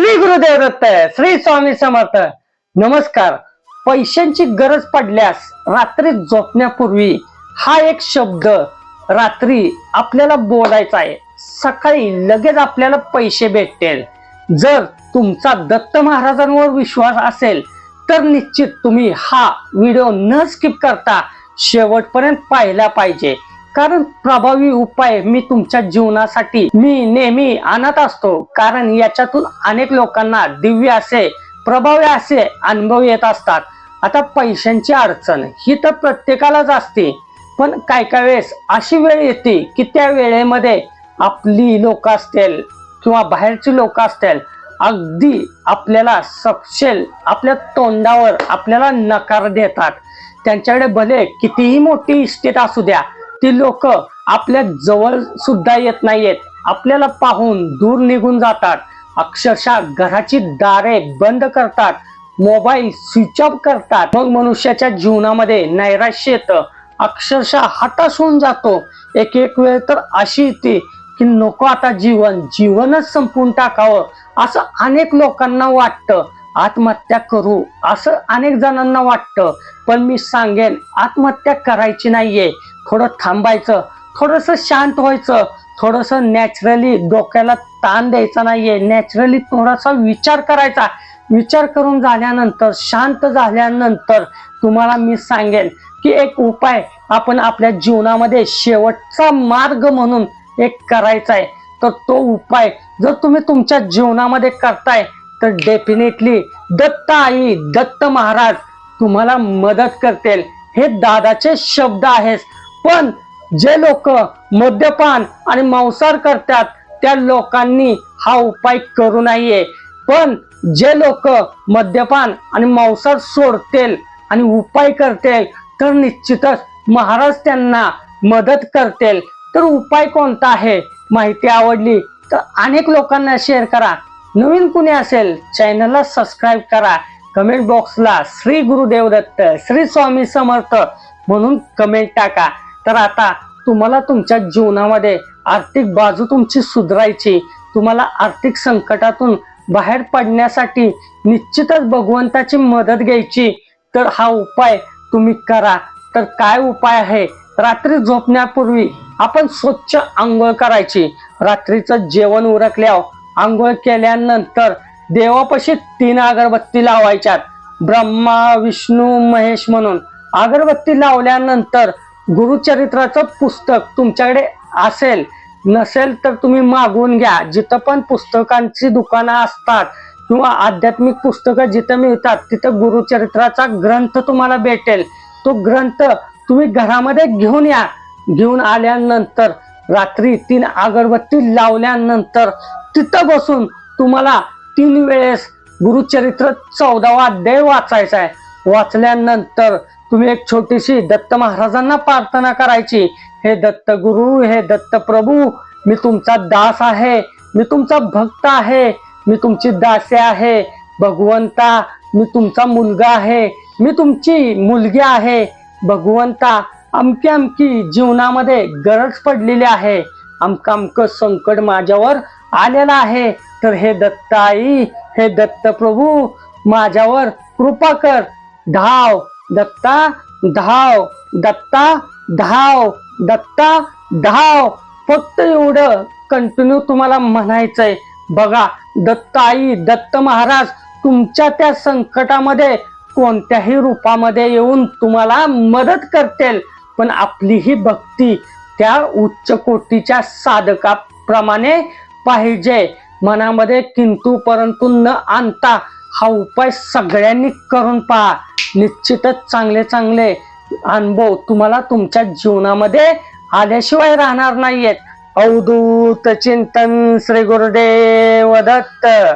श्री गुरुदेव दत्त श्री स्वामी समर्थ नमस्कार. पैशांची गरज पडल्यास रात्री झोपण्यापूर्वी हा एक शब्द रात्री आपल्याला बोलायचा आहे. सकाळी लगेच आपल्याला पैसे भेटतील. जर तुमचा दत्त महाराजांवर विश्वास असेल तर निश्चित तुम्ही हा व्हिडिओ न स्किप करता शेवटपर्यंत पाहिला पाहिजे. कारण प्रभावी उपाय मी तुमच्या जीवनासाठी मी नेहमी आणत असतो. कारण याच्यातून अनेक लोकांना दिव्य असे प्रभावी असे अनुभव येत असतात. आता पैशांची अडचण ही तर प्रत्येकालाच असते. पण काय काय वेळेस अशी वेळ येते की त्या वेळेमध्ये आपली लोक असतील किंवा बाहेरची लोक असतील अगदी आपल्याला सपशेल आपल्या तोंडावर आपल्याला नकार देतात. त्यांच्याकडे भले कितीही मोठी इस्टेट असू द्या ती लोक आपल्या जवळ सुद्धा येत नाहीयेत. आपल्याला पाहून दूर निघून जातात. अक्षरशः घराची दारे बंद करतात. मोबाईल स्विच ऑफ करतात. मग मनुष्याच्या जीवनामध्ये नैराश्य येतं. अक्षरशः हताश होऊन जातो. एक एक वेळ तर अशी येते की नको आता जीवन जीवनच संपून टाकावं असं अनेक लोकांना वाटतं. आत्महत्या करू असं अनेक जणांना वाटतं. पण मी सांगेन आत्महत्या करायची नाहीये. थोडं थांबायचं थोडंसं शांत व्हायचं थोडंसं नॅचरली डोक्याला ताण द्यायचा नाहीये. नॅचरली थोडासा विचार करायचा. विचार करून झाल्यानंतर शांत झाल्यानंतर तुम्हाला मी सांगेन की एक उपाय आपण आपल्या जीवनामध्ये शेवटचा मार्ग म्हणून एक करायचा आहे तर तो उपाय जर तुम्ही तुमच्या जीवनामध्ये करताय तर डेफिनेटली दत्त आई दत्त महाराज तुम्हाला मदत करतील. हे दादाचे शब्द आहेत. पण जे लोक मद्यपान आणि मांसाहार करतात त्या लोकांनी हा उपाय करू नये. पण जे लोक मद्यपान आणि मांसाहार सोडतील आणि उपाय करतील तर निश्चितच महाराज त्यांना मदत करतील. तर उपाय कोणता आहे? माहिती आवडली तर अनेक लोकांना शेअर करा. नवीन कुणी असेल चॅनलला सबस्क्राईब करा. कमेंट बॉक्सला श्री गुरुदेव दत्त श्री स्वामी समर्थ म्हणून कमेंट टाका. तर आता तुम्हाला तुमच्या जीवनामध्ये आर्थिक बाजू तुमची सुधारायची. तुम्हाला आर्थिक संकटातून बाहेर पडण्यासाठी निश्चितच भगवंताची मदत घ्यायची. तर हा उपाय तुम्ही करा. तर काय उपाय आहे? रात्री झोपण्यापूर्वी आपण स्वच्छ आंघोळ करायची. रात्रीचं जेवण उरकल्यावर आंघोळ केल्यानंतर देवापाशी तीन अगरबत्ती लावायच्यात. ब्रह्मा विष्णू महेश म्हणून अगरबत्ती लावल्यानंतर गुरुचरित्राचं पुस्तक तुमच्याकडे असेल नसेल तर तुम्ही मागवून घ्या. जिथं पण पुस्तकांची दुकानं असतात किंवा आध्यात्मिक पुस्तकं जिथं मिळतात तिथं गुरुचरित्राचा ग्रंथ तुम्हाला भेटेल. तो ग्रंथ तुम्ही घरामध्ये घेऊन या. घेऊन आल्यानंतर रात्री तीन अगरबत्ती लावल्यानंतर तिथं बसून तुम्हाला तीन वेळेस गुरुचरित्र चौदावा अध्याय वाचायचा आहे. वाचल्यानंतर तुम्ही एक छोटीशी दत्त महाराजांना प्रार्थना करायची. हे दत्त गुरु हे दत्त प्रभू मी तुमचा दास आहे मी तुमचा भक्त आहे मी तुमची दासे आहे. भगवंता मी तुमचा मुलगा आहे मी तुमची मुलगी आहे. भगवंता अमकी अमकी जीवनामध्ये गरज पडलेली आहे. अमकं अमकं संकट माझ्यावर आलेलं आहे. तर हे दत्त आई हे दत्त प्रभू माझ्यावर कृपा कर. धाव दत्ता धाव दत्ता धाव दत्ता धाव. फक्त एवढं कंटिन्यू तुम्हाला म्हणायचंय. बघा दत्त आई दत्त महाराज तुमच्या त्या संकटामध्ये कोणत्याही रूपामध्ये येऊन तुम्हाला मदत करतील. पण आपली ही भक्ती त्या उच्च कोटीच्या साधकाप्रमाणे पाहिजे. मनामध्ये किंतु परंतु न आणता हा उपाय सगळ्यांनी करून पहा. निश्चितच चांगले चांगले अनुभव तुम्हाला तुमच्या जीवनामध्ये आल्याशिवाय राहणार नाहीयेत. अवधूत चिंतन श्री गुरुदेव दत्त.